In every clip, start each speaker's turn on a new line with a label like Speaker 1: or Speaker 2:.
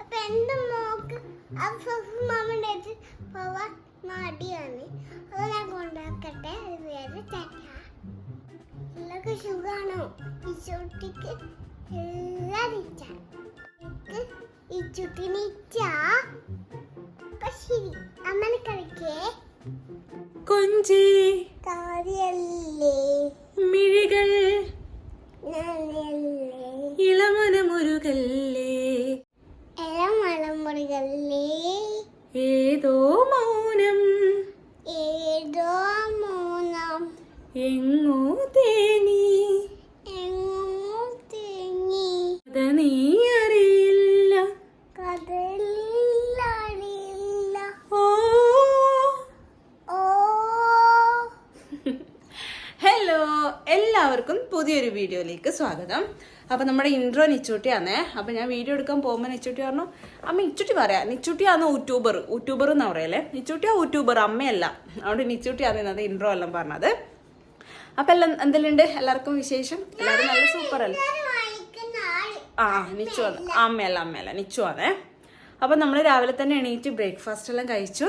Speaker 1: അപ്പൊ എന്റെ മോക്ക് മാമന്റെ അടുത്ത് പോവാൻ മടിയാണ് അത് ഞാൻ കൊണ്ടാക്കട്ടെ എല്ലാവർക്കും സുഖാണോ ഈ ചുട്ടിക്ക് എല്ലാം ഇച്ച ഈ ചുട്ടിന് ഇച്ച ശരി അമ്മനെ കളിക്കേ.
Speaker 2: കൊഞ്ചി
Speaker 1: കാര്യല്ലേ
Speaker 2: മിഴികൾ ഇളമനമുരുകല്ലേ ഏതോ മൗനം.
Speaker 1: ഏതോ മൗനം
Speaker 2: എങ്ങോ തേങ്ങി.
Speaker 1: എങ്ങോ തേങ്ങി.
Speaker 2: കഥ നീ അറിയില്ല
Speaker 1: കടലില്ല
Speaker 2: ഓ.
Speaker 1: ഓ.
Speaker 2: ഹലോ എല്ലാവർക്കും പുതിയൊരു വീഡിയോയിലേക്ക് സ്വാഗതം. അപ്പം നമ്മുടെ ഇൻട്രോ നിച്ചൂട്ടിയാണേ അപ്പം ഞാൻ വീഡിയോ എടുക്കാൻ പോകുമ്പോൾ നിച്ചൂട്ടി പറഞ്ഞു അമ്മ നിച്ചൂട്ടി പറയാം. നിച്ചൂട്ടിയാന്ന് യൂട്യൂബർ യൂട്യൂബർ എന്ന് പറയല്ലേ നിച്ചൂട്ടിയാ യൂട്യൂബർ അമ്മയല്ല. അതുകൊണ്ട് നിച്ചൂട്ടിയാണ് ഇന്നത്തെ ഇൻട്രോ എല്ലാം പറഞ്ഞത്. അപ്പം എല്ലാം എന്തെല്ലാം ഉണ്ട് എല്ലാവർക്കും വിശേഷം? എല്ലാവരും നല്ല സൂപ്പർ അല്ലേ ആ നിച്ചു ആണ് അമ്മയല്ല അമ്മയല്ല നിച്ചു ആണേ അപ്പം നമ്മൾ രാവിലെ തന്നെ എണീറ്റ് ബ്രേക്ക്ഫാസ്റ്റ് എല്ലാം കഴിച്ചു.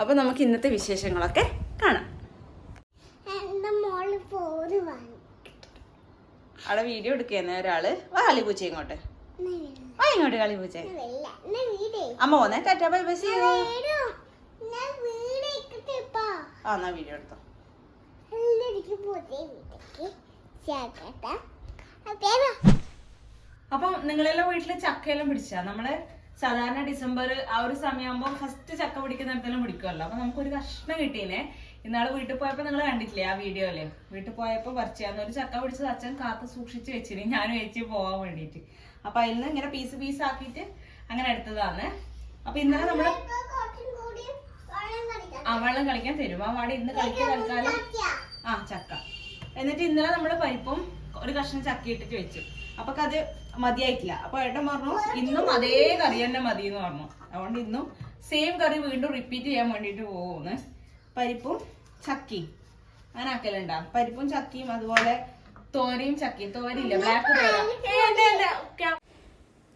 Speaker 1: അപ്പം
Speaker 2: നമുക്ക് ഇന്നത്തെ വിശേഷങ്ങളൊക്കെ കാണാം
Speaker 1: എന്റെ മോൾ പോര് വാങ്ങി
Speaker 2: അവിടെ വീഡിയോ എടുക്കുന്ന ഒരാൾ. വാ കളിപൂച്ച ഇങ്ങോട്ട്. വാ ഇങ്ങോട്ട് കളിപൂച്ച അമ്മ പോന്നെ ടാറ്റാ ബൈ ബൈ
Speaker 1: ഇക്കട്ടെ
Speaker 2: ആ എന്നാ വീഡിയോ എടുത്തോ.
Speaker 1: അപ്പേ
Speaker 2: നിങ്ങളെല്ലാം വീട്ടിൽ ചക്കയെല്ലാം പിടിച്ചാ? നമ്മൾ സാധാരണ ഡിസംബർ ആ ഒരു സമയമാകുമ്പോ ഫസ്റ്റ് ചക്ക പിടിക്കുന്ന നേരത്തെല്ലാം പിടിക്കുമല്ലോ അപ്പൊ നമുക്കൊരു കഷ്ണം കിട്ടീനെ ഇന്നാൾ വീട്ടിൽ പോയപ്പോ നിങ്ങൾ കണ്ടിട്ടില്ലേ ആ വീഡിയോയിൽ? വീട്ടിൽ പോയപ്പോ പറിച്ചാന്ന് ഒരു ചക്ക പിടിച്ചത് അച്ഛൻ കാത്ത് സൂക്ഷിച്ച് വെച്ചിന്. ഞാനും ചേച്ചി പോവാൻ വേണ്ടിട്ട് അപ്പൊ അതിൽ നിന്ന് ഇങ്ങനെ പീസ് പീസ് ആക്കിട്ട് അങ്ങനെ എടുത്തതാണ്. അപ്പൊ ഇന്നലെ
Speaker 1: നമ്മൾ
Speaker 2: ആ വെള്ളം കളിക്കാൻ തരും. ആ വാടി ഇന്ന് കളിക്കാൻ തൽക്കാലം. ആ ചക്ക. എന്നിട്ട് ഇന്നലെ നമ്മൾ പരിപ്പും ഒരു കഷ്ണം ചക്ക ഇട്ടിട്ട് വെച്ചു. അപ്പൊ അത് മതിയായിട്ടില്ല. അപ്പൊ ഏട്ടൻ പറഞ്ഞു ഇന്നും അതേ കറി തന്നെ മതി എന്ന് പറഞ്ഞു. അതുകൊണ്ട് ഇന്നും സെയിം കറി വീണ്ടും റിപ്പീറ്റ് ചെയ്യാൻ വേണ്ടിട്ട് പോകുന്നു പരിപ്പും ചക്കിയും. അങ്ങനെ ആക്കലുണ്ടാ പരിപ്പും ചക്കിയും അതുപോലെ തോരയും ചക്കിയും. തോരയില്ല ബ്ലാക്ക് തോര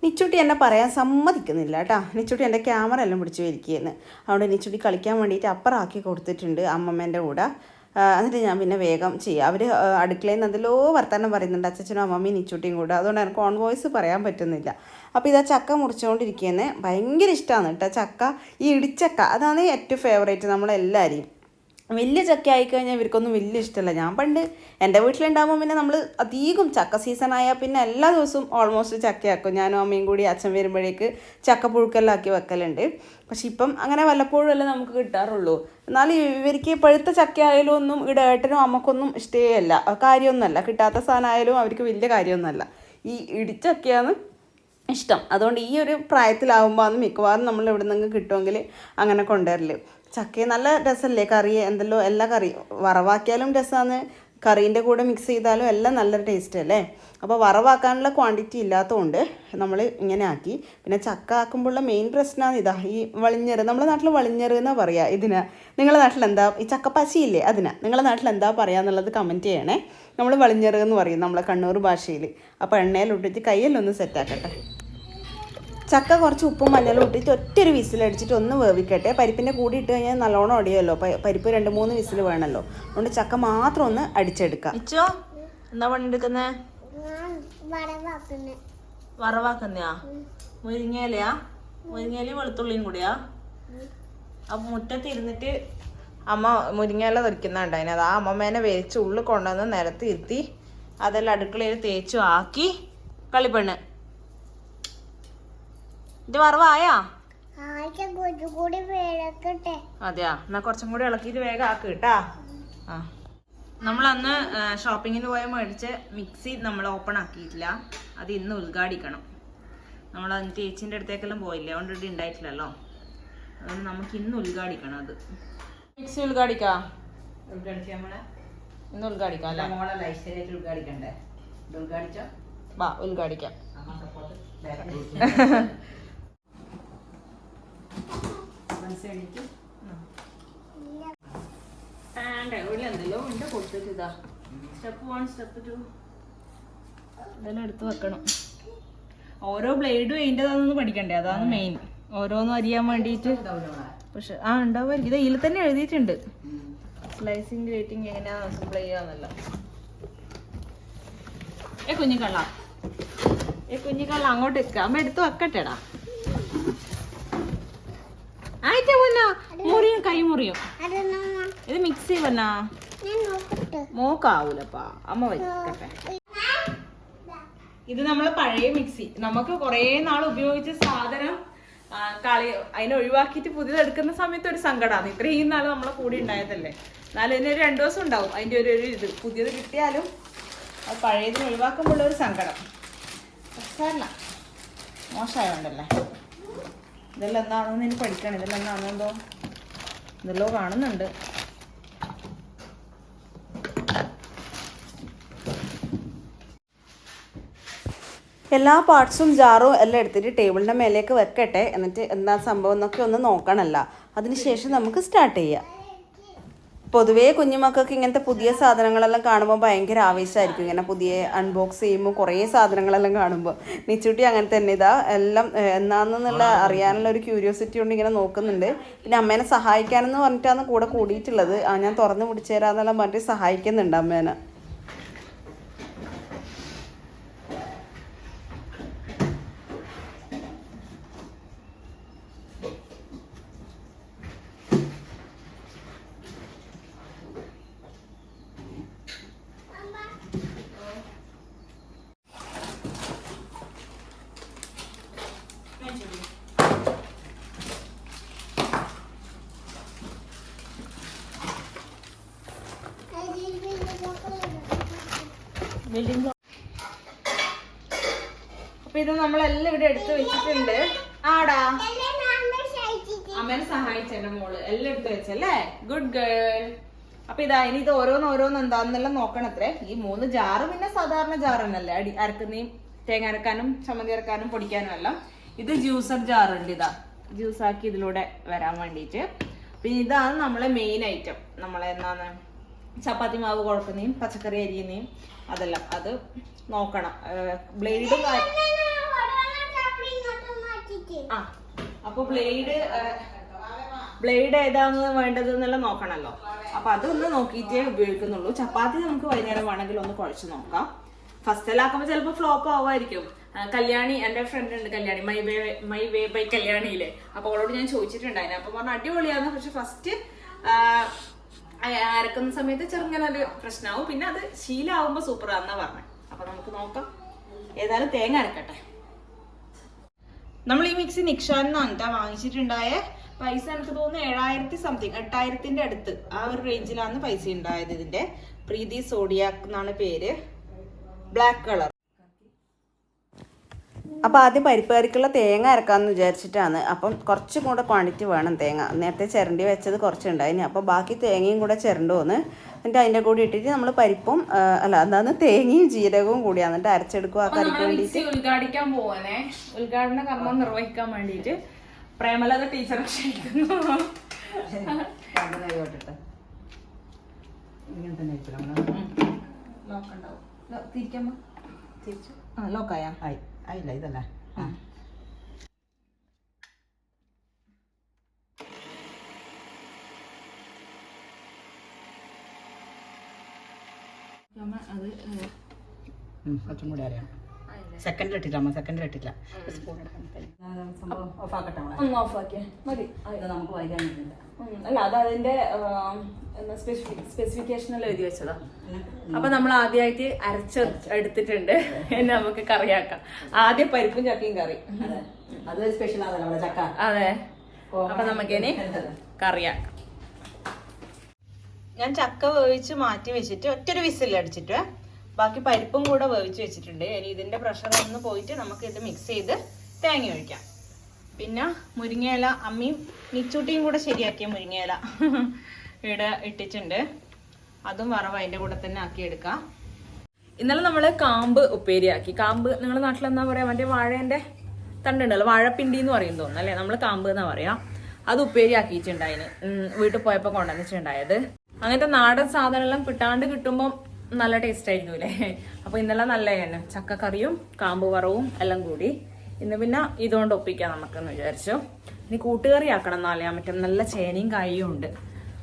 Speaker 2: നിച്ചുട്ടി എന്നെ പറയാൻ സമ്മതിക്കുന്നില്ല കേട്ടോ. നിച്ചുട്ടി എന്റെ ക്യാമറ എല്ലാം പിടിച്ചു വലിക്കുകയെന്ന് അതുകൊണ്ട് നിച്ചുട്ടി കളിക്കാൻ വേണ്ടിയിട്ട് അപ്പറാക്കി കൊടുത്തിട്ടുണ്ട് അമ്മമ്മേന്റെ കൂടെ. എന്നിട്ട് ഞാൻ പിന്നെ വേഗം ചെയ്യാം. അവർ അടുക്കളയിൽ നിന്ന് എന്തെല്ലോ വർത്തമാനം പറയുന്നുണ്ട് അച്ഛനും അമ്മമ്മയും നിച്ചുട്ടിയും കൂടെ. അതുകൊണ്ട് എനിക്ക് ഓൺ വോയിസ് പറയാൻ പറ്റുന്നില്ല. അപ്പോൾ ഇതാ ചക്ക മുറിച്ചുകൊണ്ടിരിക്കുന്നത് ഭയങ്കര ഇഷ്ടമാണ് കേട്ടോ ചക്ക. ഈ ഇടിച്ചക്ക അതാണ് ഏറ്റവും ഫേവറേറ്റ് നമ്മളെല്ലാവരെയും വലിയ ചക്ക ആയിക്കഴിഞ്ഞാൽ ഇവർക്കൊന്നും വലിയ ഇഷ്ടമല്ല ഞാൻ പണ്ട് എന്റെ വീട്ടിലുണ്ടാകുമ്പോൾ പിന്നെ നമ്മൾ അധികം ചക്ക സീസൺ ആയാൽ പിന്നെ എല്ലാ ദിവസവും ഓൾമോസ്റ്റ് ചക്കയാക്കും. ഞാനും അമ്മയും കൂടി അച്ഛൻ വരുമ്പോഴേക്ക് ചക്ക പുഴുക്കെല്ലാം ആക്കി വെക്കലുണ്ട്. പക്ഷേ ഇപ്പം അങ്ങനെ വല്ലപ്പോഴും അല്ലേ നമുക്ക് കിട്ടാറുള്ളൂ. എന്നാലും ഇവർക്ക് പഴുത്ത ചക്ക ആയാലും ഒന്നും ഇവിടെ ഏട്ടനും അമ്മക്കൊന്നും ഇഷ്ടേ അല്ല കാര്യമൊന്നുമല്ല. കിട്ടാത്ത സാധനമായാലും അവർക്ക് വലിയ കാര്യമൊന്നുമല്ല. ഈ ഇടിച്ചക്കയാണ് ഇഷ്ടം. അതുകൊണ്ട് ഈ ഒരു പ്രായത്തിലാവുമ്പോൾ അന്ന് മിക്കവാറും നമ്മൾ എവിടെ നിന്ന് കിട്ടുമെങ്കിൽ അങ്ങനെ കൊണ്ടുവരൽ. ചക്ക നല്ല രസമല്ലേ കറി എന്തല്ലോ എല്ലാ കറി. വറവാക്കിയാലും രസമാണ് കറീന്റെ കൂടെ മിക്സ് ചെയ്താലും എല്ലാം നല്ലൊരു ടേസ്റ്റ് അല്ലേ? അപ്പോൾ വറവാക്കാനുള്ള ക്വാണ്ടിറ്റി ഇല്ലാത്തതുകൊണ്ട് നമ്മൾ ഇങ്ങനെ ആക്കി. പിന്നെ ചക്ക ആക്കുമ്പോഴുള്ള മെയിൻ പ്രശ്നമാണ് ഇതാ ഈ വളിഞ്ഞറ്. നമ്മുടെ നാട്ടിൽ വളിഞ്ഞറ് എന്നാ പറയുക ഇതിന്? നിങ്ങളുടെ നാട്ടിൽ എന്താ? ഈ ചക്കപ്പശിയില്ലേ അതിന്? നിങ്ങളുടെ നാട്ടിൽ എന്താ പറയുക എന്നുള്ളത് കമന്റ് ചെയ്യണേ. നമ്മൾ വളിഞ്ഞറ് എന്ന് പറയും നമ്മളെ കണ്ണൂർ ഭാഷയിൽ അപ്പോൾ എണ്ണയിലിട്ടിട്ട് കയ്യിലൊന്ന് സെറ്റാക്കട്ടെ ചക്ക കുറച്ച് ഉപ്പും മഞ്ഞളും ഇട്ടിട്ട് ഒറ്റൊരു വിസിലടിച്ചിട്ട് ഒന്ന് വേവിക്കട്ടെ. പരിപ്പിന്റെ കൂടി ഇട്ട് കഴിഞ്ഞാൽ നല്ലോണം ഒടിയല്ലോ പരിപ്പ് രണ്ട് മൂന്ന് വിസിൽ വേണമല്ലോ. അതുകൊണ്ട് ചക്ക മാത്രം ഒന്ന് അടിച്ചെടുക്കാം. എന്താ പണിയെടുക്കുന്നേ വറവാക്കുന്നയാ? മുരിങ്ങയിലയാ? മുരിങ്ങയിലും വെളുത്തുള്ളിയും കൂടിയാ? അപ്പൊ മുറ്റത്ത് ഇരുന്നിട്ട് അമ്മ മുരിങ്ങയില തെറിക്കുന്നുണ്ട് അത് ആ അമ്മമ്മേനെ വേവിച്ച് ഉള്ളിൽ കൊണ്ടുവന്ന് നിലത്ത് ഇരുത്തി അതെല്ലാം അടുക്കളയിൽ തേച്ചു ആക്കി കളിപ്പെണ്ണ്. ഇത് വറവായാ? അതെയാ. എന്നാ കുറച്ചും കൂടി ഇളക്കിയിട്ട് വേഗം ആക്ക് കേട്ടാ. ആ. നമ്മൾ അന്ന് ഷോപ്പിങ്ങിന് പോയ മേടിച്ച് മിക്സി നമ്മൾ ഓപ്പൺ ആക്കിയിട്ടില്ല. അത് ഇന്ന് ഉദ്ഘാടിക്കണം. നമ്മൾ അന്ന് ചേച്ചിന്റെ അടുത്തേക്കെല്ലാം പോയില്ലേ? അതുകൊണ്ട് ഇവിടെ ഉണ്ടായിട്ടില്ലല്ലോ അതുകൊണ്ട് നമുക്ക് ഇന്ന് ഉദ്ഘാടിക്കണം അത്. മിക്സി ഉദ്ഘാടിക്കാം? ഇന്ന് ഉദ്ഘാടിക്കാം അല്ലേ? വാ ഉദ്ഘാടിക്കാം.
Speaker 3: അമ്മ സപ്പോർട്ട് മനസ്സിലെനിക്ക്
Speaker 2: എന്തെല്ലോ ഉണ്ട് കൊടുത്തിട്ട് ഇതാ. സ്റ്റെപ്പ് വൺ സ്റ്റെപ്പ് ടു ഇതെല്ലാം എടുത്ത് വെക്കണം. ഓരോ ബ്ലേഡും അതിന്റെതാണെന്ന് പഠിക്കണ്ടേ? അതാണ് മെയിൻ ഓരോന്നും അറിയാൻ വേണ്ടിട്ട്. പക്ഷെ ആ ഉണ്ടാവുമായിരിക്കും. ഇത് ഇതിൽ തന്നെ എഴുതിയിട്ടുണ്ട്. സ്ലൈസിങ് ഗ്രേറ്റിംഗ് എങ്ങനെയാ അസംബിൾ ചെയ്യാന്നല്ല ഏ കുഞ്ഞിക്കള്ള ഏ കുഞ്ഞിക്കള്ള അങ്ങോട്ട് വെക്കാം അമ്മ എടുത്ത് വെക്കട്ടെടാ. കൈ മുറിയും ഇത് മിക്സ്
Speaker 1: നോക്കട്ടെ.
Speaker 2: മോക്കാവൂലപ്പാ. അമ്മ വെക്കട്ടെ. ഇത് നമ്മളെ പഴയ മിക്സി നമുക്ക് കുറേ നാൾ ഉപയോഗിച്ച സാധനം കളി അതിനെ ഒഴിവാക്കിയിട്ട് പുതിയത് എടുക്കുന്ന സമയത്ത് ഒരു സങ്കടമാണ് ഇത്രയും നാൾ നമ്മളെ കൂടി ഉണ്ടായതല്ലേ. എന്നാലും ഇതിന് ഒരു രണ്ടു ദിവസം ഉണ്ടാവും. അതിന്റെ ഒരു ഒരു ഇത്. പുതിയത് കിട്ടിയാലും അത് പഴയതിന് ഒഴിവാക്കുമ്പോൾ ഒരു സങ്കടം. പ്രശ്നമല്ല മോശമായോണ്ടല്ലേ? ഇതെല്ലാം എന്താണെന്ന് എനിക്ക് പഠിക്കണം? ഇതെല്ലാം എന്താണെന്നോ ഇതെല്ലോ കാണുന്നുണ്ട്. എല്ലാ പാർട്സും ജാറും എല്ലാം എടുത്തിട്ട് ടേബിളിന്റെ മേലേക്ക് വെക്കട്ടെ. എന്നിട്ട് എന്താ സംഭവം എന്നൊക്കെ ഒന്ന് നോക്കണമല്ല അതിനുശേഷം നമുക്ക് സ്റ്റാർട്ട് ചെയ്യാം. പൊതുവേ കുഞ്ഞുമക്കൾക്ക് ഇങ്ങനത്തെ പുതിയ സാധനങ്ങളെല്ലാം കാണുമ്പോൾ ഭയങ്കര ആവേശമായിരിക്കും ഇങ്ങനെ പുതിയ അൺബോക്സ് ചെയ്യുമ്പോൾ കുറേ സാധനങ്ങളെല്ലാം കാണുമ്പോൾ നിച്ചുട്ടി അങ്ങനെ തന്നെ ഇതാ എല്ലാം എന്നാണെന്നുള്ള അറിയാനുള്ള ഒരു ക്യൂരിയോസിറ്റി കൊണ്ട് ഇങ്ങനെ നോക്കുന്നുണ്ട്. പിന്നെ അമ്മേനെ സഹായിക്കാനെന്ന് പറഞ്ഞിട്ടാണ് കൂടെ കൂടിയിട്ടുള്ളത്. ആ ഞാൻ തുറന്ന് പിടിച്ചു തരാമെന്നെല്ലാം പറഞ്ഞിട്ട് സഹായിക്കുന്നുണ്ട് അമ്മേനെ. ബിൽഡിംഗ് അപ്പൊ ഇത് നമ്മളെല്ലാം ഇവിടെ എടുത്ത് വെച്ചിട്ടുണ്ട്. ആടാ. അമ്മേനെ സഹായിച്ചെന്റെ മോൾ. എല്ലാം എടുത്ത് വെച്ചല്ലേ? ഗുഡ് ഗേൾ അപ്പൊ ഇതാ ഇനി ഇത് ഓരോന്ന് ഓരോന്ന് എന്താന്നെല്ലാം നോക്കണത്രേ. ഈ മൂന്ന് ജാറ് പിന്നെ സാധാരണ ജാറ് തന്നെയല്ലേ അടി അരക്കുന്നേം തേങ്ങ അരക്കാനും ചമ്മന്തി അരക്കാനും പൊടിക്കാനും എല്ലാം. ഇത് ജ്യൂസർ ജാറുണ്ട് ഇതാ. ജ്യൂസ് ആക്കി ഇതിലൂടെ വരാൻ വേണ്ടിയിട്ട് പിന്നെ ഇതാണ് നമ്മളെ മെയിൻ ഐറ്റം നമ്മളെ എന്താണ് ചപ്പാത്തി മാവ് കുഴക്കുന്നേയും പച്ചക്കറി അരിയുന്നേയും അതെല്ലാം. അത് നോക്കണം. ബ്ലേഡും അപ്പൊ ബ്ലേഡ് ബ്ലേഡ് ഏതാണ് വേണ്ടത് എന്നെല്ലാം നോക്കണല്ലോ. അപ്പൊ അതൊന്ന് നോക്കിയിട്ടേ ഉപയോഗിക്കുന്നുള്ളൂ. ചപ്പാത്തി നമുക്ക് വൈകുന്നേരം വേണമെങ്കിൽ ഒന്ന് കുഴച്ച് നോക്കാം. ഫസ്റ്റ് എല്ലാം ആക്കുമ്പോൾ ചിലപ്പോൾ ഫ്ലോപ്പ് ആവുമായിരിക്കും. കല്യാണി എന്റെ ഫ്രണ്ട് ഉണ്ട് Kalyani my way my way by കല്യാണിയിലെ. അപ്പൊ അവളോട് ഞാൻ ചോദിച്ചിട്ടുണ്ടായിരുന്നു. അപ്പൊ പറഞ്ഞു അടിപൊളിയാണ് പക്ഷെ ഫസ്റ്റ് അരക്കുന്ന സമയത്ത് ചെറുങ്ങനെ ഒരു പ്രശ്നമാവും പിന്നെ അത് ശീലമാവുമ്പോൾ സൂപ്പറാന്നാ പറഞ്ഞത് അപ്പൊ നമുക്ക് നോക്കാം. ഏതായാലും തേങ്ങ അരക്കട്ടെ. നമ്മൾ ഈ മിക്സി നിക്ഷാന്നാണ് കേട്ടോ വാങ്ങിച്ചിട്ടുണ്ടായ. പൈസ എനിക്ക് തോന്നുന്നു ഏഴായിരത്തി സംതിങ് എട്ടായിരത്തിന്റെ അടുത്ത് ആ ഒരു റേഞ്ചിലാണ് പൈസ ഉണ്ടായത് ഇതിന്റെ. പ്രീതി സോഡിയാക്ക് എന്നാണ് പേര്. Black colour. അപ്പോൾ ആദ്യം പരിപ്പ് കറിക്കുള്ള തേങ്ങ അരക്കാമെന്ന് വിചാരിച്ചിട്ടാണ്. അപ്പം കുറച്ചും കൂടെ ക്വാണ്ടിറ്റി വേണം തേങ്ങ. നേരത്തെ ചിരണ്ടി വെച്ചത് കുറച്ചുണ്ടായിന്. അപ്പോൾ ബാക്കി തേങ്ങയും കൂടെ ചിരണ്ടു വന്ന് എന്നിട്ട് അതിന്റെ കൂടി ഇട്ടിട്ട് നമ്മൾ പരിപ്പും അല്ല എന്താണ് തേങ്ങയും ജീരകവും കൂടിയാണ്. എന്നിട്ട് അരച്ചെടുക്കുക ആ കറിക്ക് വേണ്ടിയിട്ട്.
Speaker 4: ഉദ്ഘാടിക്കാൻ പോവാനേ ഉദ്ഘാടന കർമ്മം നിർവഹിക്കാൻ വേണ്ടിയിട്ട് പ്രേമലത ടീച്ചർ ക്ഷണിക്കുന്നു
Speaker 3: അങ്ങനെ ഇങ്ങനെ തന്നെ
Speaker 4: തിരിച്ചു.
Speaker 2: ആ ലോക്കായ
Speaker 3: ആയി. ആയില്ല ഇതല്ലേ
Speaker 4: അത്
Speaker 3: കുറച്ചും കൂടി അറിയാം സെക്കൻഡ് ഇട്ടില്ല അമ്മ സെക്കൻഡ് ഇട്ടില്ല ഓഫ് ആക്കട്ടെ നമ്മളെ
Speaker 4: ഒന്ന് മതി.
Speaker 3: നമുക്ക് വൈകാനില്ല
Speaker 4: അല്ല അത് അതിന്റെ സ്പെസിഫിക്കേഷൻ എല്ലാം എഴുതി വെച്ചതാ? അപ്പൊ നമ്മൾ ആദ്യമായിട്ട് അരച്ച എടുത്തിട്ടുണ്ട്. എന്നെ നമുക്ക് കറിയാക്കാം. ആദ്യം പരിപ്പും ചക്കയും കറി.
Speaker 3: അത്. അതൊരു സ്പെഷ്യൽ ചക്ക.
Speaker 4: അതെ. അപ്പൊ നമുക്കിനി കറിയാക്കാം.
Speaker 2: ഞാൻ ചക്ക വേവിച്ച് മാറ്റി വെച്ചിട്ട് ഒറ്റൊരു വിസിൽ അടിച്ചിട്ട് ബാക്കി പരിപ്പും കൂടെ വേവിച്ച് വെച്ചിട്ടുണ്ട്. ഇനി ഇതിന്റെ പ്രഷർ ഒന്ന് പോയിട്ട് നമുക്ക് ഇത് മിക്സ് ചെയ്ത് തേങ്ങ ഒഴിക്കാം. പിന്നെ മുരിങ്ങയില അമ്മയും നിച്ചൂട്ടിയും കൂടെ ശരിയാക്കിയ മുരിങ്ങയില. ഇവിടെ ഇട്ടിട്ടുണ്ട്. അതും വറവ് അതിന്റെ കൂടെ തന്നെ ആക്കി എടുക്കാം.
Speaker 4: ഇന്നലെ നമ്മൾ കാമ്പ് ഉപ്പേരിയാക്കി കാമ്പ് നിങ്ങളുടെ നാട്ടിൽ എന്താ പറയാ? മറ്റേ വാഴേന്റെ തണ്ടുണ്ടല്ലോ വാഴപ്പിണ്ടി എന്ന് പറയും തോന്നുന്നു അല്ലേ? നമ്മൾ കാമ്പ് എന്നാ പറയാ. അത് ഉപ്പേരിയാക്കിയിട്ടുണ്ടായിന് വീട്ടിൽ പോയപ്പോൾ കൊണ്ടുവന്നിട്ടുണ്ടായത്. അങ്ങനത്തെ നാടൻ സാധനം എല്ലാം കിട്ടാണ്ട് കിട്ടുമ്പോൾ
Speaker 2: നല്ല ടേസ്റ്റ് ആയിരുന്നു അല്ലേ? അപ്പോൾ ഇന്നലെ നല്ല തന്നെ. ചക്കക്കറിയും കാമ്പ് വറവും എല്ലാം കൂടി. ഇന്ന് പിന്നെ ഇതുകൊണ്ട് ഒപ്പിക്കാം നമുക്കെന്ന് വിചാരിച്ചു. ഇനി കൂട്ടുകറി ആക്കണം എന്നാലേ മറ്റേ നല്ല ചേനയും കായും ഉണ്ട്.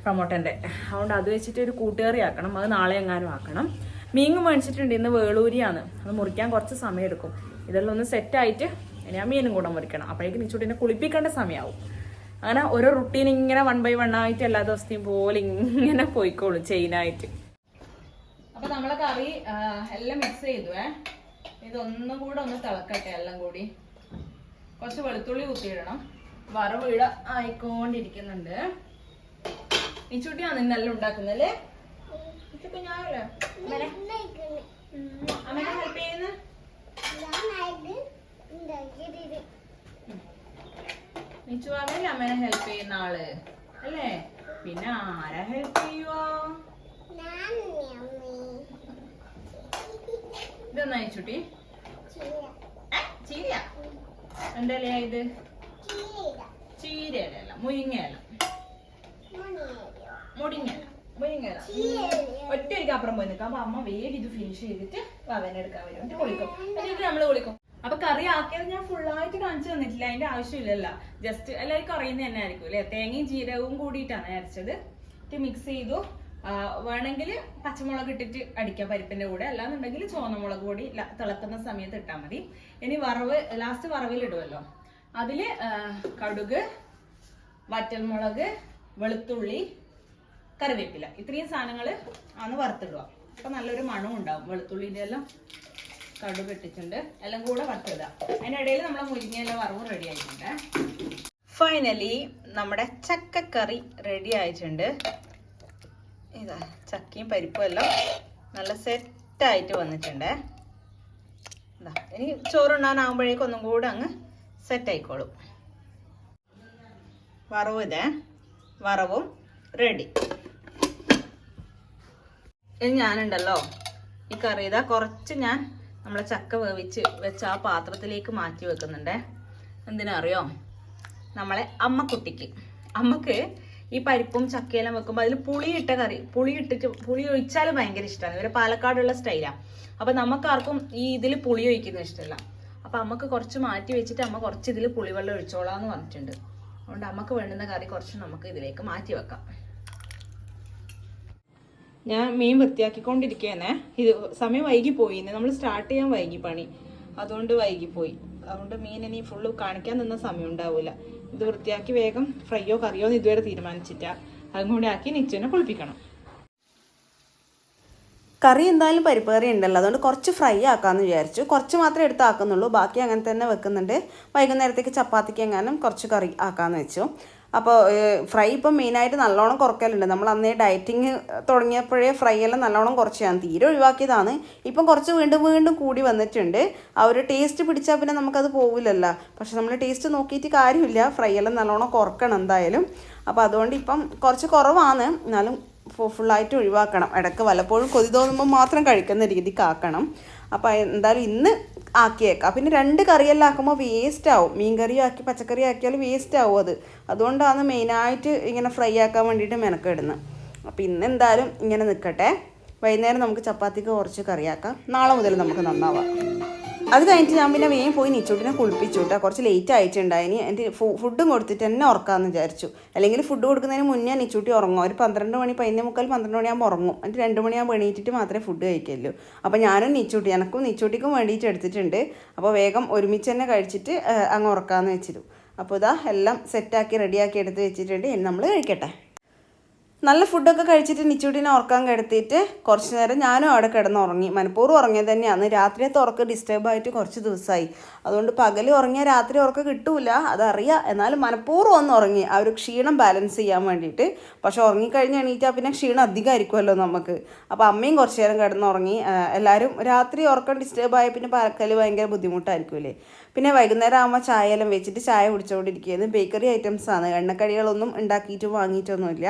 Speaker 2: പ്രൊമോട്ടന്റെ അതുകൊണ്ട് അത് വെച്ചിട്ട് ഒരു കൂട്ടുകറി ആക്കണം. അത് നാളെ എങ്ങാനും ആക്കണം. മീൻ മേടിച്ചിട്ടുണ്ട്. ഇന്ന് വേളൂരിയാണ്. അത് മുറിക്കാൻ കുറച്ച് സമയം എടുക്കും ഇതെല്ലാം ഒന്ന് സെറ്റായിട്ട് ഇനി ആ മീനും കൂടെ മുറിക്കണം. അപ്പോഴേക്കും നിച്ചൂട്ടിനെ കുളിപ്പിക്കേണ്ട സമയമാവും അങ്ങനെ ഓരോ റുട്ടീൻ ഇങ്ങനെ വൺ ബൈ വൺ ആയിട്ട് എല്ലാ ദിവസത്തെയും പോലെ ഇങ്ങനെ പോയിക്കോളും ചെയിനായിട്ട് അപ്പൊ നമ്മളെ കറി എല്ലാം മിക്സ് ചെയ്തു ഇതൊന്നും കൂടെ ഒന്ന് തിളക്കട്ടെ എല്ലാം കൂടി. കുറച്ച് വെളുത്തുള്ളി കുത്തിയിടണം. വറവ് ഇട ആയിക്കൊണ്ടിരിക്കുന്നുണ്ട്. നിന്ന് ഇന്നെല്ലാം ഉണ്ടാക്കുന്നല്ലേ ഇതൊക്കെ അമ്മനെ? ഹെൽപ്പ് ചെയ്യുന്ന? നിച്ചു അമ്മേനെ അമ്മേനെ ഹെൽപ്പ് ചെയ്യുന്ന ആൾ അല്ലേ? പിന്നെ ആരാ ഹെൽപ്പ് ചെയ്യുവോ? ഇതൊന്നാ ചുട്ടി എന്റെ ഇലയാ ഇത്? ചീരയുടെ അല്ല മുരിങ്ങയല്ല മുടിങ്ങല മുരിങ്ങല ഒറ്റയ്ക്ക് അപ്പുറം പോയി നിൽക്കാം. അപ്പൊ അമ്മ വേഗം ഇത് ഫിനിഷ് ചെയ്തിട്ട് വവനെ എടുക്കാൻ വരും. എന്നിട്ട് കുളിക്കും. എന്നിട്ട് നമ്മൾ കുളിക്കും. അപ്പൊ കറി ആക്കിയത് ഞാൻ ഫുള്ളായിട്ട് കാണിച്ചു തന്നിട്ടില്ല. അതിന്റെ ആവശ്യമില്ലല്ലോ. ജസ്റ്റ് എല്ലാവർക്കും അറിയുന്ന തന്നെ ആയിരിക്കും അല്ലെ? തേങ്ങയും ജീരകവും കൂടിയിട്ടാണ് അരച്ചത്. എന്നിട്ട് മിക്സ് ചെയ്തു. വേണമെങ്കിൽ പച്ചമുളക് ഇട്ടിട്ട് അടിക്കാം പരിപ്പിന്റെ കൂടെ. അല്ലാന്നുണ്ടെങ്കിൽ ചുവന്നമുളക് പൊടി കൂടി തിളക്കുന്ന സമയത്ത് ഇട്ടാൽ മതി. ഇനി വറവ് ലാസ്റ്റ് വറവിൽ ഇടുമല്ലോ അതിൽ കടുക് വറ്റൽമുളക് വെളുത്തുള്ളി കറിവേപ്പില. ഇത്രയും സാധനങ്ങൾ ആണ് വറുത്തിടുക. അപ്പൊ നല്ലൊരു മണവും ഉണ്ടാവും. വെളുത്തുള്ളിന്റെ എല്ലാം കടു കെട്ടിച്ചുണ്ട് എല്ലാം കൂടെ വറുത്തിടുക. അതിനിടയിൽ നമ്മളെ മുരിങ്ങയില വറവും റെഡി ആയിട്ടുണ്ട്. ഫൈനലി നമ്മുടെ ചക്കക്കറി റെഡി ആയിട്ടുണ്ട്. ഇതാ ചക്കയും പരിപ്പും എല്ലാം നല്ല സെറ്റായിട്ട് വന്നിട്ടുണ്ട്. ഇതാ ഇനി ചോറുണ്ണാനാകുമ്പോഴേക്കും ഒന്നും കൂടെ അങ്ങ് സെറ്റ് ആയിക്കോളും. വറവ് ഇതേ. വറവും റെഡി ഇനി ഞാനുണ്ടല്ലോ. ഈ കറി ഇതാ കുറച്ച് ഞാൻ നമ്മളെ ചക്ക വേവിച്ച് വെച്ച ആ പാത്രത്തിലേക്ക് മാറ്റി വെക്കുന്നുണ്ടേ. എന്തിനറിയോ? നമ്മളെ അമ്മക്കുട്ടിക്ക്. അമ്മയ്ക്ക് ഈ പരിപ്പും ചക്കയെല്ലാം വെക്കുമ്പോൾ അതിൽ പുളിയിട്ട കറി പുളി ഇട്ടിട്ട് പുളി ഒഴിച്ചാൽ ഭയങ്കര ഇഷ്ടമാണ് ഇവരെ പാലക്കാടുള്ള സ്റ്റൈലാണ് അപ്പം നമുക്കാർക്കും ഈ ഇതിൽ പുളി ഒഴിക്കുന്നത് ഇഷ്ടമല്ല അപ്പം അമ്മയ്ക്ക് കുറച്ച് മാറ്റി വെച്ചിട്ട് അമ്മ കുറച്ച് ഇതിൽ പുളിവെള്ളം ഒഴിച്ചോളാന്ന് പറഞ്ഞിട്ടുണ്ട്. അതുകൊണ്ട് നമുക്ക് വേണ്ടുന്ന കറി കുറച്ച് നമുക്ക് ഇതിലേക്ക് മാറ്റി വെക്കാം. ഞാൻ മീൻ വൃത്തിയാക്കിക്കൊണ്ടിരിക്കുകയാണ് ഇത് സമയം വൈകി പോയി നമ്മൾ സ്റ്റാർട്ട് ചെയ്യാൻ വൈകി പണി. അതുകൊണ്ട് വൈകി പോയി അതുകൊണ്ട് മീൻ ഇനി ഫുള്ള് കാണിക്കാൻ നിന്ന സമയം ഉണ്ടാവില്ല ഇത് വൃത്തിയാക്കി വേഗം ഫ്രൈയോ കറിയോ എന്ന് ഇതുവരെ തീരുമാനിച്ചിട്ടാ അതും കൂടി ആക്കി നിച്ചനെ കുളിപ്പിക്കണം.
Speaker 3: കറി എന്തായാലും പരിപ്പ് കറി ഉണ്ടല്ലോ. അതുകൊണ്ട് കുറച്ച് ഫ്രൈ ആക്കാമെന്ന് വിചാരിച്ചു. കുറച്ച് മാത്രമേ എടുത്ത് ആക്കുന്നുള്ളൂ. ബാക്കി അങ്ങനെ തന്നെ വെക്കുന്നുണ്ട്. വൈകുന്നേരത്തേക്ക് ചപ്പാത്തിക്ക് എങ്ങാനും കുറച്ച് കറി ആക്കാമെന്ന് വെച്ചു. അപ്പോൾ ഫ്രൈ ഇപ്പം മെയിനായിട്ട് നല്ലോണം കുറയ്ക്കലുണ്ട്. നമ്മൾ അന്നേ ഡയറ്റിങ് തുടങ്ങിയപ്പോഴേ ഫ്രൈ എല്ലാം നല്ലോണം കുറച്ചാണ് തീരെ ഒഴിവാക്കിയതാണ്. ഇപ്പം കുറച്ച് വീണ്ടും വീണ്ടും കൂടി വന്നിട്ടുണ്ട്. ആ ഒരു ടേസ്റ്റ് പിടിച്ചാൽ പിന്നെ നമുക്കത് പോവില്ലല്ലോ. പക്ഷെ നമ്മൾ ടേസ്റ്റ് നോക്കിയിട്ട് കാര്യമില്ല. ഫ്രൈ എല്ലാം നല്ലോണം കുറക്കണം എന്തായാലും. അപ്പോൾ അതുകൊണ്ട് ഇപ്പം കുറച്ച് കുറവാണ്. എന്നാലും ഫുള്ളായിട്ട് ഒഴിവാക്കണം. ഇടയ്ക്ക് വല്ലപ്പോഴും കൊതി തോന്നുമ്പോൾ മാത്രം കഴിക്കുന്ന രീതിക്ക് ആക്കണം അപ്പോൾ എന്തായാലും ഇന്ന് ആക്കിയേക്കാം. പിന്നെ രണ്ട് കറിയെല്ലാം ആക്കുമ്പോൾ വേസ്റ്റ് ആവും മീൻ കറി ആക്കി പച്ചക്കറി ആക്കിയാൽ വേസ്റ്റ് ആവും അത്. അതുകൊണ്ടാണ് മെയിനായിട്ട് ഇങ്ങനെ ഫ്രൈ ആക്കാൻ വേണ്ടിയിട്ട് മെനക്കെടുന്നത് അപ്പോൾ ഇന്ന് എന്തായാലും ഇങ്ങനെ നിൽക്കട്ടെ വൈകുന്നേരം നമുക്ക് ചപ്പാത്തിക്ക് കുറച്ച് കറിയാക്കാം. നാളെ മുതൽ നമുക്ക് നന്നാവാം. അത് കഴിഞ്ഞിട്ട് ഞാൻ പിന്നെ വേഗം പോയി നിച്ചോട്ടിനെ കുളിപ്പിച്ചു കേട്ടോ. കുറച്ച് ലേറ്റ് ആയിട്ടുണ്ടായിനി എന്റെ ഫുഡും കൊടുത്തിട്ട് തന്നെ ഉറക്കാമെന്ന് വിചാരിച്ചു. അല്ലെങ്കിൽ ഫുഡ് കൊടുക്കുന്നതിന് മുന്നേ നിച്ചൂട്ടി ഉറങ്ങും. ഒരു പന്ത്രണ്ട് മണി പതിനൊന്ന് മുക്കാൽ പന്ത്രണ്ട് മണിയാകുമ്പോൾ ഉറങ്ങും. എന്നിട്ട് രണ്ട് മണിയാകുമ്പോൾ എണീറ്റിട്ട് മാത്രമേ ഫുഡ് കഴിക്കല്ലോ അപ്പോൾ ഞാനും നിച്ചൂട്ടി എനക്കും നിച്ചൂട്ടിക്കും വേണ്ടിയിട്ട് എടുത്തിട്ടുണ്ട്. അപ്പോൾ വേഗം ഒരുമിച്ച് തന്നെ കഴിച്ചിട്ട് അങ്ങ് ഉറക്കാമെന്ന് വെച്ചിരുന്നു. അപ്പോൾ ഇതാ എല്ലാം സെറ്റാക്കി റെഡിയാക്കി എടുത്ത് വെച്ചിട്ടുണ്ട്. നമ്മൾ കഴിക്കട്ടെ. നല്ല ഫുഡൊക്കെ കഴിച്ചിട്ട് നിച്ചൂട്ടിനെ ഉറക്കാൻ കിടത്തിയിട്ട് കുറച്ച് നേരം ഞാനും അവിടെ കിടന്ന് ഉറങ്ങി മനഃപൂർവം ഉറങ്ങിയത് തന്നെയാണ്. രാത്രിയത്തെ ഉറക്കം ഡിസ്റ്റർബ് ആയിട്ട് കുറച്ച് ദിവസമായി. അതുകൊണ്ട് പകൽ ഉറങ്ങിയാൽ രാത്രി ഉറക്കം കിട്ടൂല അതറിയാം. എന്നാലും മനഃപൂർവം ഒന്ന് ഉറങ്ങി. ആ ഒരു ക്ഷീണം ബാലൻസ് ചെയ്യാൻ വേണ്ടിയിട്ട്. പക്ഷെ ഉറങ്ങിക്കഴിഞ്ഞ് എണീറ്റാൽ പിന്നെ ക്ഷീണം അധികം അധികമായിരിക്കുമല്ലോ നമുക്ക്. അപ്പോൾ അമ്മയും കുറച്ച് നേരം കിടന്നുറങ്ങി. എല്ലാവരും രാത്രി ഉറക്കം ഡിസ്റ്റർബ് ആയ പിന്നെ പകൽ ഭയങ്കര ബുദ്ധിമുട്ടായിരിക്കുമല്ലേ പിന്നെ വൈകുന്നേരം ആകുമ്പോൾ ചായ എല്ലാം വെച്ചിട്ട് ചായ കുടിച്ചുകൊണ്ടിരിക്കുന്നത് ബേക്കറി ഐറ്റംസ് ആണ്. എണ്ണക്കടികളൊന്നും ഉണ്ടാക്കിയിട്ട് വാങ്ങിയിട്ടൊന്നുമില്ല.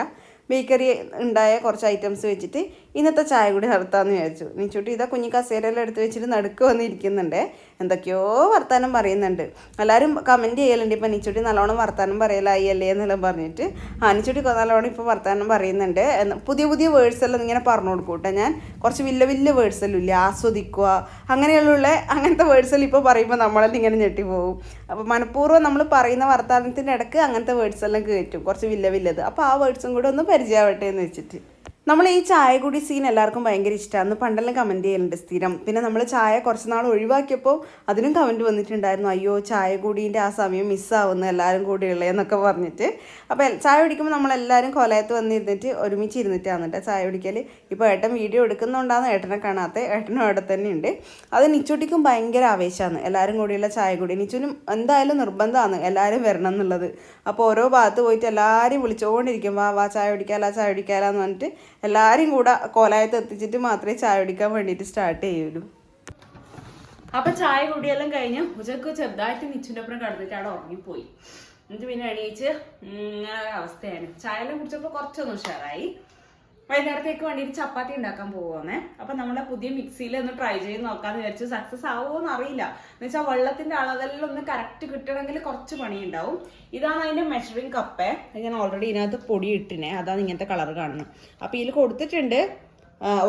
Speaker 3: ബേക്കറി ഉണ്ടായ കുറച്ച് ഐറ്റംസ് വെച്ചിട്ട് ഇന്നത്തെ ചായ കൂടി നടത്താമെന്ന് വിചാരിച്ചു. നീച്ചൂട്ടി ഇതാ കുഞ്ഞി കസേരയെല്ലാം എടുത്ത് വെച്ചിട്ട് നടുക്ക് വന്നിരിക്കുന്നുണ്ട്. എന്തൊക്കെയോ വർത്താനം പറയുന്നുണ്ട്. എല്ലാവരും കമന്റ് ചെയ്യലുണ്ട്. ഇപ്പം നീച്ചൂട്ടി നല്ലോണം വർത്താനം പറയലായി അല്ലേ എന്നെല്ലാം പറഞ്ഞിട്ട്. ആ നീച്ചൂട്ടി നല്ലോണം ഇപ്പോൾ വർത്താനം പറയുന്നുണ്ട്. പുതിയ പുതിയ വേർഡ്സ് എല്ലാം ഇങ്ങനെ പറഞ്ഞു കൊടുക്കും കേട്ടോ ഞാൻ. കുറച്ച് വലിയ വലിയ വേർഡ്സ് എല്ലാം ഇല്ല? ആസ്വദിക്കുക അങ്ങനെയുള്ള അങ്ങനത്തെ വേർഡ്സ് എല്ലാം ഇപ്പോൾ പറയുമ്പോൾ നമ്മളെല്ലാം ഇങ്ങനെ ഞെട്ടി പോകും അപ്പോൾ മനഃപൂർവം നമ്മൾ പറയുന്ന വർത്തമാനത്തിന്റെ ഇടയ്ക്ക് അങ്ങനത്തെ വേർഡ്സ് എല്ലാം കയറ്റും കുറച്ച് വലിയ വലിയത്. അപ്പോൾ ആ വേർഡ്സും കൂടെ ഒന്ന് പരിചയമാവട്ടെ എന്ന് വെച്ചിട്ട്. നമ്മൾ ഈ ചായ കൂടി സീൻ എല്ലാവർക്കും ഭയങ്കര ഇഷ്ടമാണ് പണ്ടെല്ലാം കമന്റ് ചെയ്യലുണ്ട് സ്ഥിരം. പിന്നെ നമ്മൾ ചായ കുറച്ച് നാൾ ഒഴിവാക്കിയപ്പോൾ അതിനും കമന്റ് വന്നിട്ടുണ്ടായിരുന്നു. അയ്യോ ചായ കൂടീന്റെ ആ സമയം മിസ്സാവുന്നു എല്ലാവരും കൂടി ഉള്ളതെന്നൊക്കെ പറഞ്ഞിട്ട്. അപ്പോൾ ചായ കുടിക്കുമ്പോൾ നമ്മളെല്ലാവരും കൊലയത്ത് വന്നിരുന്നിട്ട് ഒരുമിച്ച് ഇരുന്നിട്ടാണ് കേട്ടോ ചായ കുടിക്കൽ ഇപ്പോൾ ഏട്ടൻ വീഡിയോ എടുക്കുന്നുണ്ടാകുന്ന ഏട്ടനെ കാണാത്ത. ഏട്ടനും അവിടെ തന്നെ ഉണ്ട് അത് നിച്ചുട്ടിക്കും ഭയങ്കര ആവേശമാണ് എല്ലാവരും കൂടിയുള്ള ചായ കൂടി. നിച്ചുനും എന്തായാലും നിർബന്ധമാണ് എല്ലാവരും വരണം എന്നുള്ളത്. അപ്പോൾ ഓരോ ഭാഗത്ത് പോയിട്ട് എല്ലാവരും വിളിച്ചുകൊണ്ടിരിക്കും വാ വാ ചായ കുടിക്കാലാ ചായ കുടിക്കാലാന്ന് പറഞ്ഞിട്ട് എല്ലാവരും കൂടെ കോലായത്ത് എത്തിച്ചിട്ട് മാത്രമേ ചായ കുടിക്കാൻ വേണ്ടിയിട്ട് സ്റ്റാർട്ട് ചെയ്യുള്ളൂ.
Speaker 2: അപ്പൊ ചായ കുടിയെല്ലാം കഴിഞ്ഞ് ഉച്ചയ്ക്ക് ചെറുതായിട്ട് നിച്ചിന്റെ ഒപ്പം കടന്നിട്ട് അവിടെ ഉറങ്ങിപ്പോയി. എന്നിട്ട് പിന്നെ എണീച്ച് ഇങ്ങനെ അവസ്ഥയാണ്. ചായ എല്ലാം കുടിച്ചപ്പോ കുറച്ചൊന്ന് ഉഷാറായി. വൈകുന്നേരത്തേക്ക് വേണ്ടിയിട്ട് ചപ്പാത്തി ഉണ്ടാക്കാൻ പോവാന്നേ അപ്പൊ നമ്മളെ പുതിയ മിക്സിയിൽ ഒന്ന് ട്രൈ ചെയ്ത് നോക്കാന്ന് വിചാരിച്ചു സക്സസ് ആവുമോ എന്ന് അറിയില്ല. എന്ന് വെച്ചാൽ വെള്ളത്തിന്റെ അളവെല്ലാം ഒന്ന് കറക്റ്റ് കിട്ടണമെങ്കിൽ കുറച്ച് പണിയുണ്ടാവും. ഇതാണ് അതിന്റെ മെഷറിംഗ് കപ്പ് ഞാൻ ഓൾറെഡി ഇതിനകത്ത് പൊടി ഇട്ടിനെ. അതാണ് ഇങ്ങനത്തെ കളർ കാണുന്നത്. അപ്പൊ ഇതിൽ കൊടുത്തിട്ടുണ്ട്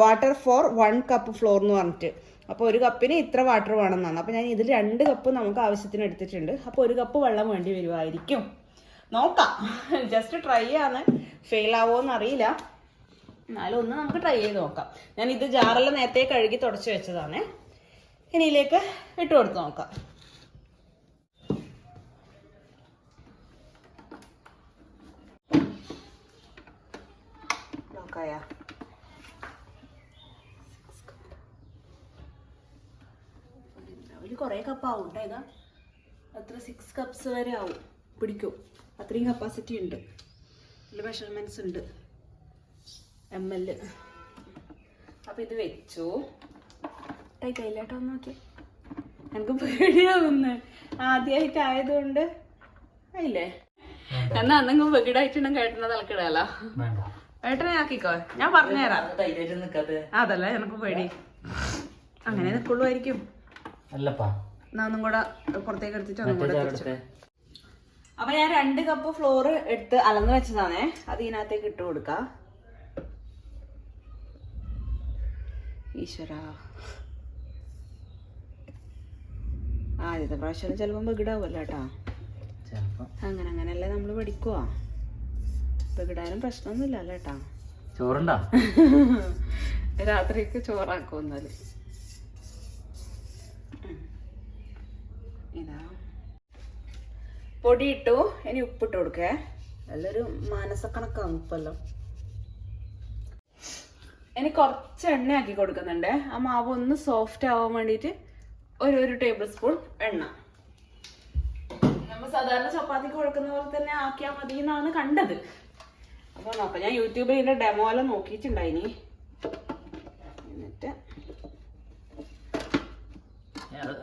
Speaker 2: water for one cup flour എന്ന് പറഞ്ഞിട്ട്. അപ്പോൾ ഒരു കപ്പിന് ഇത്ര വാട്ടർ വേണമെന്നാണ്. അപ്പോൾ ഞാൻ ഇതിൽ രണ്ട് കപ്പ് നമുക്ക് ആവശ്യത്തിന് എടുത്തിട്ടുണ്ട്. അപ്പോൾ ഒരു കപ്പ് വെള്ളം വേണ്ടി വരുമായിരിക്കും നോക്കാം. ജസ്റ്റ് ട്രൈ ആണ് ഫെയിൽ ആവുമോ അറിയില്ല. എന്നാലും ഒന്ന് നമുക്ക് ട്രൈ ചെയ്ത് നോക്കാം. ഞാൻ ഇത് ജാറല്ല നേരത്തെ കഴുകി തുടച്ച് വെച്ചതാണ്. ഇനിയിലേക്ക് ഇട്ട് കൊടുത്ത് നോക്കാം. നോക്കായാ. ഒരു കുറേ കപ്പ് ആവും കേട്ടോ അത്ര സിക്സ് കപ്സ് വരെ ആവും. പിടിക്കും. അത്രയും കപ്പാസിറ്റി ഉണ്ട്. ഇതിൽ മെഷർമെന്റ്സ് ഉണ്ട്. എം എൽ അപ്പം ഇത് വെച്ചു. കയ്യിലോട്ടോ നോക്കി. നോക്കിയേ എനിക്ക് പേടിയാവുന്നു ആദ്യമായിട്ട് ആയതുകൊണ്ട് ആയില്ലേ? എന്നാ അന്നെങ്കിലും വെകിടായിട്ടുണ്ടെങ്കിൽ ഏട്ടനെ തലക്കിടാലോ
Speaker 5: വേണ്ട.
Speaker 2: ഏട്ടനെ ആക്കിക്കോ. ഞാൻ പറഞ്ഞുതരാം അതല്ല എനക്ക് പേടി. അങ്ങനെ നിക്കുള്ളൂ ആയിരിക്കും ഒന്നും കൂടെ പുറത്തേക്ക് എടുത്തിട്ട് ഒന്നും
Speaker 5: മറ്റേ
Speaker 2: കൂടെ തിരിച്ചു. അപ്പൊ ഞാൻ രണ്ട് കപ്പ് ഫ്ലോർ എടുത്ത് അളന്ന് വെച്ചതാണേ. അത് ഇതിനകത്തേക്ക് ഇട്ട് കൊടുക്ക. ഈശ്വര. ആദ്യത്തെ പ്രാവശ്യം ചിലപ്പം ബഗിടാവുമല്ലോ കേട്ടാ അങ്ങനെ അങ്ങനെയല്ലേ നമ്മൾ പഠിക്കുവാ. ബഗിടാനും പ്രശ്നമൊന്നുമില്ല അല്ലേ കേട്ടാ
Speaker 5: ചോറുണ്ടാ?
Speaker 2: രാത്രിക്ക് ചോറാക്കും എന്നാൽ. ഇതാ. പൊടി ഇട്ടു ഇനി ഉപ്പിട്ട് കൊടുക്കേ. നല്ലൊരു മാനസക്കണക്കാണ് ഉപ്പെല്ലാം. ഇനി കുറച്ച് എണ്ണ ആക്കി കൊടുക്കുന്നുണ്ട്. ആ മാവ് ഒന്ന് സോഫ്റ്റ് ആവാൻ വേണ്ടിയിട്ട് ഒരു ഒരു ടേബിൾ സ്പൂൺ എണ്ണ. നമ്മൾ സാധാരണ ചപ്പാത്തി കൊടുക്കുന്ന പോലെ തന്നെ ആക്കിയാൽ മതി എന്നാണ് കണ്ടത്. അപ്പൊ നോക്കാം. ഞാൻ യൂട്യൂബിൽ ഇതിന്റെ ഡെമോ എല്ലാം നോക്കിയിട്ടുണ്ടായിനി. എന്നിട്ട്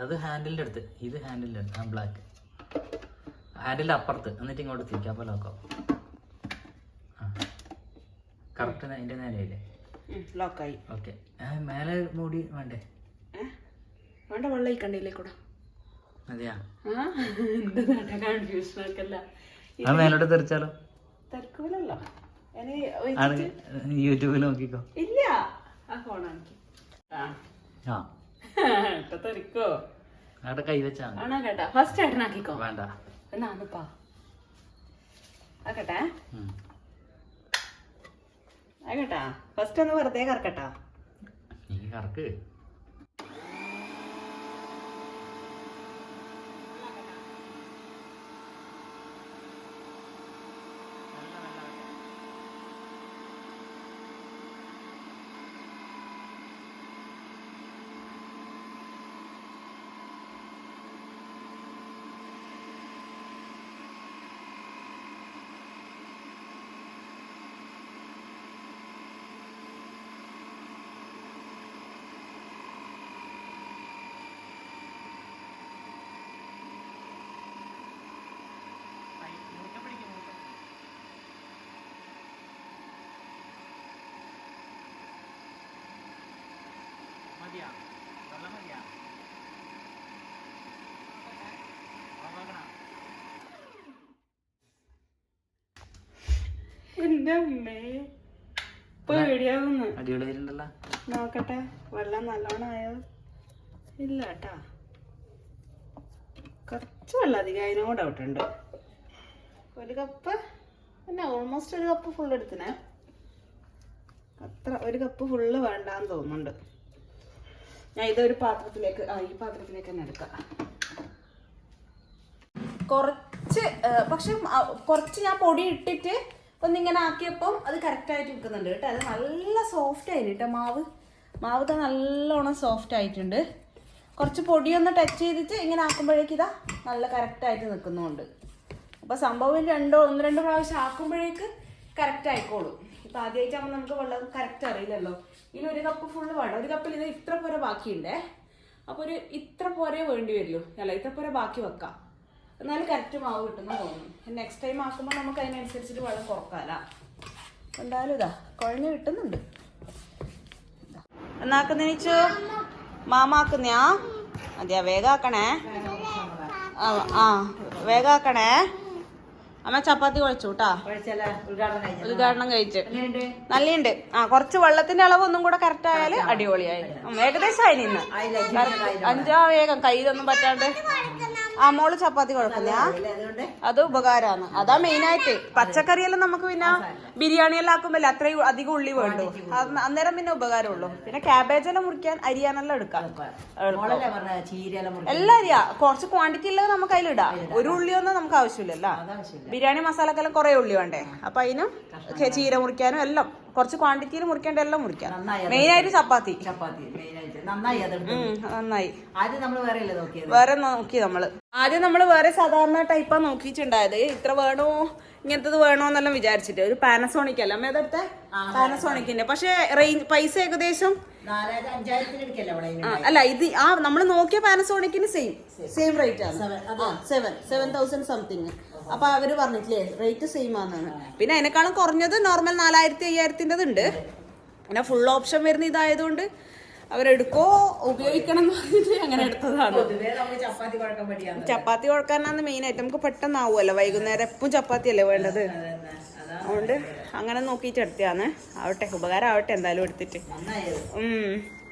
Speaker 5: അത് ഹാൻഡിലിന്റെ അടുത്ത്. ഇത് ഹാൻഡിലിന്റെ അടുത്ത്. ആ ബ്ലാക്ക് ഹാൻഡിലിന്റെ അപ്പുറത്ത്. എന്നിട്ട് ഇങ്ങോട്ട് തിരിക്കാം. അപ്പൊ നോക്കാം. കറക്റ്റ് അതിന്റെ നേരെയില്ലേ
Speaker 2: ലോക്കായി
Speaker 5: ഓക്കെ. മേലെ മൂടി വേണ്ടേ?
Speaker 2: വേണ്ട വെള്ളം ഈ കണ്ടില്ലേ കൂടെ
Speaker 5: അതെയാ
Speaker 2: എന്താ കൺഫ്യൂഷൻ ആക്കല്ല.
Speaker 5: ആ മേലോട്ട് തെറിച്ചാലോ?
Speaker 2: വെച്ചിട്ട്
Speaker 5: യൂട്യൂബിൽ നോക്കിക്കോ.
Speaker 2: ഇല്ല. ആ ഫോണാണിക്ക് ആ. തെറിക്കോ?
Speaker 5: അവിടെ കൈവച്ചാ.
Speaker 2: ആണോ കേട്ടാ? ഫസ്റ്റ് ഏട്ടനാക്കിക്കോ
Speaker 5: വേണ്ട.
Speaker 2: എന്നാന്നിപ്പാ ആക്കട്ടെ.
Speaker 5: ഉം.
Speaker 2: ആകട്ടാ ഫസ്റ്റ് ഒന്ന് വെറുതെ കറക്കട്ടാ
Speaker 5: നീ കറക്ക്
Speaker 3: എന്റെ അമ്മേ. പേടിയാവുന്നു.
Speaker 5: അടിപൊളിയായിട്ടുണ്ടല്ലോ
Speaker 3: നോക്കട്ടെ വെള്ളം നല്ലോണം ആയോ ഇല്ല കേട്ടാ കുറച്ച് വെള്ളം അധികം അതിനും ഡൗട്ട് ഉണ്ട് ഒരു കപ്പ്? പിന്നെ ഓൾമോസ്റ്റ് ഒരു കപ്പ് ഫുൾ എടുത്തിനെ. അത്ര ഒരു കപ്പ് ഫുള്ള് വേണ്ടാന്ന് തോന്നുന്നുണ്ട്. ഞാൻ ഇതൊരു പാത്രത്തിലേക്ക് ആ ഈ പാത്രത്തിലേക്ക് തന്നെ എടുക്കാം. കുറച്ച് പക്ഷെ കുറച്ച് ഞാൻ പൊടി ഇട്ടിട്ട് ഒന്നിങ്ങനെ ആക്കിയപ്പം അത് കറക്റ്റായിട്ട് നിൽക്കുന്നുണ്ട് കേട്ടോ. അത് നല്ല സോഫ്റ്റ് ആയിരുന്നു കേട്ടോ മാവ്? മാവ് നല്ലോണം സോഫ്റ്റ് ആയിട്ടുണ്ട്. കുറച്ച് പൊടിയൊന്ന് ടച്ച് ചെയ്തിട്ട് ഇങ്ങനെ ആക്കുമ്പോഴേക്ക് ഇതാ നല്ല കറക്റ്റായിട്ട് നിൽക്കുന്നുണ്ട് അപ്പോൾ സംഭവം രണ്ടോ ഒന്ന് രണ്ട് പ്രാവശ്യം ആക്കുമ്പോഴേക്ക് കറക്റ്റ് ആയിക്കോളും. ഇപ്പം ആദ്യമായിട്ടാകുമ്പോൾ നമുക്ക് വെള്ളം കറക്റ്റ് അറിയില്ലല്ലോ. ഇനി ഒരു കപ്പ് ഫുള്ള് വേണം. ഒരു കപ്പിൽ ഇത് ഇത്ര പോരെ ബാക്കിയുണ്ടേ. അപ്പോൾ ഒരു ഇത്ര പോരെ വേണ്ടി വരുള്ളൂ. അല്ല ഇത്ര പോരെ ബാക്കി വെക്കാം. എന്നാലും കറക്റ്റ് മാവ് കിട്ടുന്ന തോന്നുന്നു. നെക്സ്റ്റ് ടൈം ആക്കുമ്പോൾ നമുക്ക് അതിനനുസരിച്ചിട്ട് വെള്ളം കുറക്കാല. എന്തായാലും ഇതാ കുഴഞ്ഞ് കിട്ടുന്നുണ്ട്. എന്നാക്കുന്നിച്ചു മാമാക്കുന്നയാ അതെയാ വേഗാക്കണേ ആ ആ വേഗാക്കണേ അമ്മ ചപ്പാത്തി കുഴച്ചു കേട്ടാ ഉദ്ഘാടനം കഴിച്ച്? നല്ലുണ്ട് ആ കുറച്ച് വെള്ളത്തിന്റെ അളവ് ഒന്നും കൂടെ കറക്റ്റ് ആയാൽ അടിപൊളിയായി. ഏകദേശം ആയി നിന്ന്. അഞ്ചാ വേഗം. കയ്യിലൊന്നും പറ്റാണ്ട്. ആ മോൾ ചപ്പാത്തി കുഴപ്പമില്ല. അത് ഉപകാരമാണ്. അതാ മെയിൻ ആയിട്ട്. പച്ചക്കറിയെല്ലാം നമുക്ക് പിന്നെ ബിരിയാണി എല്ലാം ആക്കുമ്പോ അത്രയും അധികം ഉള്ളി വേണ്ടു. അന്നേരം പിന്നെ ഉപകാരമുള്ളൂ. പിന്നെ ക്യാബേജ് എല്ലാം മുറിക്കാൻ അരിയാനെല്ലാം എടുക്കാം. എല്ലാം അരിയാ. കുറച്ച് ക്വാണ്ടിറ്റി ഉള്ളത് നമുക്ക് അതിലിടാം ഒരു ഉള്ളിയൊന്നും നമുക്ക് ആവശ്യമില്ലല്ലോ. ബിരിയാണി മസാലക്കെല്ലാം കുറെ ഉള്ളി വേണ്ടേ? അപ്പൊ അതിനും ചീര മുറിക്കാനും എല്ലാം. കുറച്ച് ക്വാണ്ടിറ്റിയിൽ മുറിക്കേണ്ട എല്ലാം മുറിക്കാം മെയിൻ ആയിട്ട് ചപ്പാത്തി.
Speaker 6: ചപ്പാത്തി നന്നായി അതെടുത്ത്
Speaker 3: ഉം, നന്നായി.
Speaker 6: ആദ്യം നമ്മൾ വേറെ അല്ലേ നോക്കിയത്?
Speaker 3: വേറെ നോക്കി നമ്മൾ. ആദ്യം നമ്മൾ വേറെ സാധാരണ ടൈപ്പാ നോക്കിയിട്ടുണ്ടായത്. ഇത്ര വേണോ? ഇങ്ങനത്തത് വേണോ എന്നെല്ലാം വിചാരിച്ചിട്ട്. ഒരു പാനസോണിക് അല്ല? അമ്മ ഏതെടുത്തെ പാനസോണിക്കിന്റെ പക്ഷെ റേഞ്ച് പൈസ ഏകദേശം? അല്ല ഇത് ആ നമ്മൾ നോക്കിയ പാനസോണിക്കിന് സെയിം സെയിം റേറ്റ് ആണ്. സെവൻ സെവൻ തൗസൻഡ് സംതിങ് അപ്പൊ അവർ പറഞ്ഞിട്ടില്ലേ റേറ്റ് സെയിം ആണെന്ന് പിന്നെ അതിനേക്കാളും കുറഞ്ഞത് നോർമൽ നാലായിരത്തി അയ്യായിരത്തിന്റെ ഉണ്ട്. പിന്നെ ഫുൾ ഓപ്ഷൻ വരുന്ന ഇതായതുകൊണ്ട് അവരെടുക്കോ ഉപയോഗിക്കണം എന്ന് പറഞ്ഞിട്ട് അങ്ങനെ എടുത്തതാണ്.
Speaker 6: ചപ്പാത്തി
Speaker 3: കൊടുക്കാനാണ് മെയിൻ ആയിട്ട് നമുക്ക് പെട്ടെന്ന് ആവുമല്ലോ വൈകുന്നേരം എപ്പം ചപ്പാത്തി അല്ലേ വേണ്ടത് അതുകൊണ്ട് അങ്ങനെ നോക്കിയിട്ട് എടുത്തതാണ്. ആവട്ടെ ഉപകാരം ആവട്ടെ എന്തായാലും എടുത്തിട്ട്.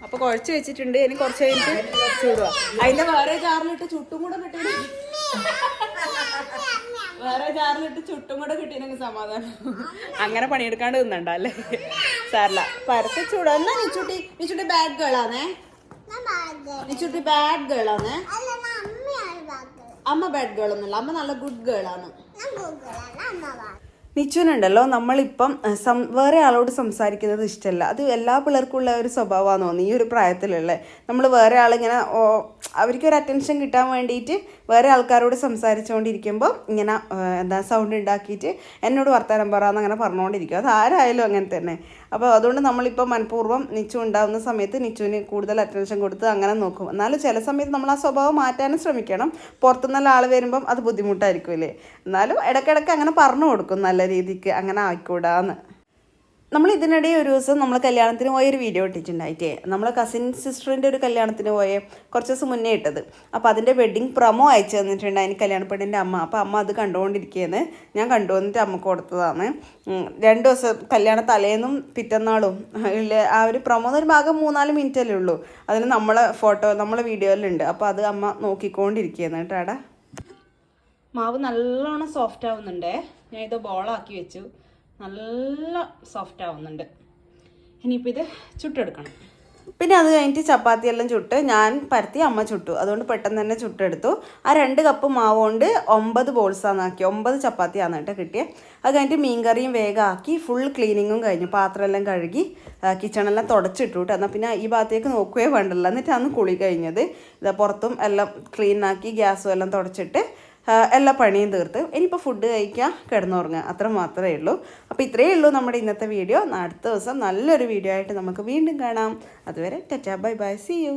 Speaker 3: അപ്പൊ കുഴച്ച് വെച്ചിട്ടുണ്ട്. ഇനി കുറച്ച് കഴിഞ്ഞിട്ട് ചൂടുക അതിന്റെ വേറെ ചാറിലിട്ട് ചുട്ടും കൂടെ കിട്ടിയിട്ട് വേറെ ചാറിലിട്ട് ചുട്ടും കൂടെ കിട്ടിയെങ്കിൽ സമാധാനം. അങ്ങനെ പണിയെടുക്കാണ്ട് നിന്നണ്ട അല്ലേ? സാറില്ല പരത്തി ചൂടാ. എന്നാ നിച്ചുട്ടി? നിച്ചുട്ടി ബാഡ് ഗേളാണേ
Speaker 1: ഞാൻ ബാഗ്
Speaker 3: നിച്ചുട്ടി ബാഡ് ഗേളാണേ
Speaker 1: അല്ല ഞാൻ അമ്മയാണ് ബാഗ്
Speaker 3: അമ്മ ബാഡ് ഗേൾ ഒന്നുമില്ല. അമ്മ നല്ല ഗുഡ് ഗേൾ ആണ്. നിച്ചുനുണ്ടല്ലോ നമ്മളിപ്പം സം വേറെ ആളോട് സംസാരിക്കുന്നത് ഇഷ്ടമല്ല അത് എല്ലാ പിള്ളേർക്കുള്ള ഒരു സ്വഭാവമാണെന്ന് തോന്നുന്നു ഈ ഒരു പ്രായത്തിലുള്ള. നമ്മൾ വേറെ ആളിങ്ങനെ അവർക്കൊരു അറ്റൻഷൻ കിട്ടാൻ വേണ്ടിയിട്ട് വേറെ ആൾക്കാരോട് സംസാരിച്ചുകൊണ്ടിരിക്കുമ്പോൾ ഇങ്ങനെ എന്താ സൗണ്ട് ഉണ്ടാക്കിയിട്ട് എന്നോട് വർത്തമാനം പറയാമെന്ന് അങ്ങനെ പറഞ്ഞുകൊണ്ടിരിക്കും അത് ആരായാലും അങ്ങനെ തന്നെ. അപ്പോൾ അതുകൊണ്ട് നമ്മളിപ്പോൾ മനഃപൂർവം നിച്ചു ഉണ്ടാകുന്ന സമയത്ത് നിച്ചുവിന് കൂടുതൽ അറ്റൻഷൻ കൊടുത്ത് അങ്ങനെ നോക്കും. എന്നാലും ചില സമയത്ത് നമ്മൾ ആ സ്വഭാവം മാറ്റാനും ശ്രമിക്കണം. പുറത്തുനിന്നുള്ള ആൾ വരുമ്പം അത് ബുദ്ധിമുട്ടായിരിക്കും അല്ലേ? എന്നാലും ഇടയ്ക്കിടയ്ക്ക് അങ്ങനെ പറഞ്ഞു കൊടുക്കും നല്ല രീതിക്ക്. അങ്ങനെ ആയിക്കൂടാന്ന്. നമ്മൾ ഇതിനിടെ ഒരു ദിവസം നമ്മൾ കല്യാണത്തിന് പോയ ഒരു വീഡിയോ ഇട്ടിട്ടുണ്ടായിട്ടേ. നമ്മളെ കസിൻ സിസ്റ്ററിന്റെ ഒരു കല്യാണത്തിന് പോയ കുറച്ച് ദിവസം മുന്നേ ഇട്ടത്. അപ്പോൾ അതിന്റെ വെഡ്ഡിങ് പ്രൊമോ അയച്ചു തന്നിട്ടുണ്ട് അതിന് കല്യാണപ്പെടിന്റെ അമ്മ. അപ്പോൾ അമ്മ അത് കണ്ടുകൊണ്ടിരിക്കുകയെന്ന് ഞാൻ കണ്ടുവന്നിട്ട് അമ്മ കൊടുത്തതാണ്. രണ്ട് ദിവസം കല്യാണ തലേന്നും പിറ്റന്നാളും ഇല്ല ആ ഒരു പ്രൊമോ എന്നൊരു ഭാഗം മൂന്നാൽ മിനിറ്റ് അല്ലേ ഉള്ളൂ. അതിന് നമ്മളെ ഫോട്ടോ നമ്മളെ വീഡിയോയിലുണ്ട് അപ്പോൾ അത് അമ്മ നോക്കിക്കൊണ്ടിരിക്കുകയെന്ന് കേട്ടോ മാവ് നല്ലോണം സോഫ്റ്റ് ആവുന്നുണ്ടേ. ഞാൻ ഇത് ബോളാക്കി വെച്ചു. നല്ല സോഫ്റ്റ് ആവുന്നുണ്ട്. ഇനിയിപ്പോൾ ഇത് ചുട്ടെടുക്കണം. പിന്നെ അത് കഴിഞ്ഞിട്ട് ചപ്പാത്തി എല്ലാം ചുട്ട് ഞാൻ പരത്തി അമ്മ ചുട്ടു. അതുകൊണ്ട് പെട്ടെന്ന് തന്നെ ചുട്ടെടുത്തു. ആ രണ്ട് കപ്പ് മാവ് കൊണ്ട് ഒമ്പത് ബോൾസാന്നാക്കി ഒമ്പത് ചപ്പാത്തിയാണ് കേട്ടോ കിട്ടിയത് അത് കഴിഞ്ഞിട്ട് മീൻകറിയും വേഗം ആക്കി ഫുൾ ക്ലീനിങ്ങും കഴിഞ്ഞു. പാത്രമെല്ലാം കഴുകി കിച്ചണെല്ലാം തുടച്ചിട്ടു കേട്ടോ. എന്നാൽ പിന്നെ ഈ ഭാഗത്തേക്ക് നോക്കുകയേ വേണ്ടല്ലോ. എന്നിട്ടാണ് കുളി കഴിഞ്ഞത്. ഇതാ പുറത്തും എല്ലാം ക്ലീനാക്കി ഗ്യാസും എല്ലാം തുടച്ചിട്ട് എല്ലാ പണിയും തീർത്ത് ഇനിയിപ്പോൾ ഫുഡ് കഴിക്കുക കിടന്നുറങ്ങുക അത്ര മാത്രമേ ഉള്ളൂ. അപ്പോൾ ഇത്രയേ ഉള്ളൂ നമ്മുടെ ഇന്നത്തെ വീഡിയോ അടുത്ത ദിവസം നല്ലൊരു വീഡിയോ ആയിട്ട് നമുക്ക് വീണ്ടും കാണാം. അതുവരെ tata bye bye. See you